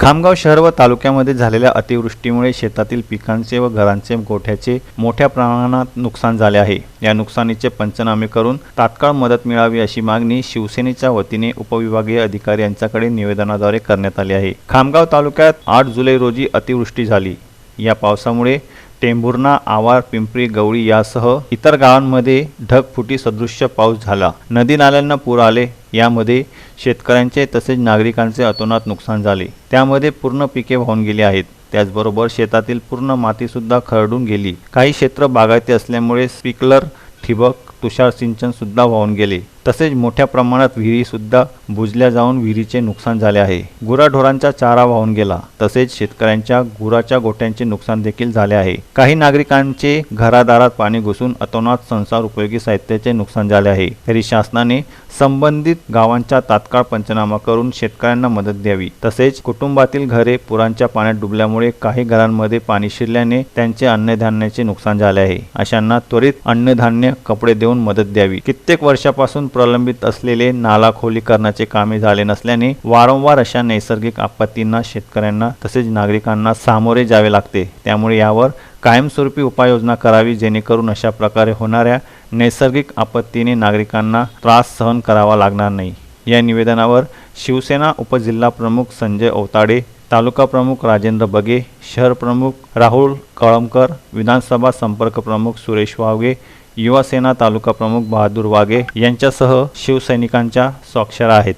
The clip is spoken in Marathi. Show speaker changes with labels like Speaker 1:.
Speaker 1: खामगाव शहर व तालुक्यामध्ये झालेल्या अतिवृष्टीमुळे शेतातील पिकांचे व घरांचे गोठ्याचे मोठ्या प्रमाणात नुकसान झाले आहे. या नुकसानीचे पंचनामे करून तात्काळ मदत मिळावी अशी मागणी शिवसेनेच्या वतीने उपविभागीय अधिकारी यांच्याकडे निवेदनाद्वारे करण्यात आली आहे. खामगाव तालुक्यात आठ जुलै रोजी अतिवृष्टी झाली. या पावसामुळे टेंभुर्णा आवार पिंपरी गवळी यासह इतर गावांमध्ये ढगफुटी सदृश्य पाऊस झाला. नदी नाल्यांना पूर आले. यामध्ये शेतकऱ्यांचे तसेच नागरिकांचे अतोनात नुकसान झाले. त्यामध्ये पूर्ण पिके वाहून गेली आहेत. त्याचबरोबर शेतातील पूर्ण मातीसुद्धा खरडून गेली. काही क्षेत्र बागायती असल्यामुळे स्प्रिकलर ठिबक तुषार सिंचन सुद्धा वाहून गेले. तसेच मोठ्या प्रमाणात विहिरी सुद्धा बुजल्या जाऊन विहिरीचे नुकसान झाले आहे. गुराढोरांचा चारा वाहून गेला. तसेच शेतकऱ्यांच्या गुराच्या गोट्यांचे नुकसान देखील झाले आहे. काही नागरिकांचे घरादारात पाणी घुसून अतोनात संसार उपयोगी साहित्याचे नुकसान झाले आहे. तरी शासनाने संबंधित गावांचा तात्काळ पंचनामा करून शेतकऱ्यांना मदत द्यावी. तसेच कुटुंबातील घरे पुरांच्या पाण्यात डुबल्यामुळे काही घरांमध्ये पाणी शिरल्याने त्यांचे अन्नधान्याचे नुकसान झाले आहे. अशांना त्वरित अन्नधान्य कपडे देऊन मदत द्यावी. कित्येक वर्षापासून प्रलंबित असलेले नाला खोलीकरणाचे कामे झाले नसल्याने वारंवार अशा नैसर्गिक आपत्तींना शेतकऱ्यांना तसेच नागरिकांना सामोरे जावे लागते. त्यामुळे यावर कायमस्वरूपी उपाययोजना करावी जेणेकरून अशा प्रकारे होणाऱ्या नैसर्गिक आपत्तीने नागरिकांना त्रास सहन करावा लागणार नाही. या निवेदनावर शिवसेना उपजिल्हा प्रमुख संजय औताडे तालुका प्रमुख राजेंद्र बगे शहर प्रमुख राहुल कळमकर विधानसभा संपर्क प्रमुख सुरेश वावगे युवासेना तालुका प्रमुख बहादूर वागे यांच्यासह शिवसैनिकांच्या स्वाक्षऱ्या आहेत.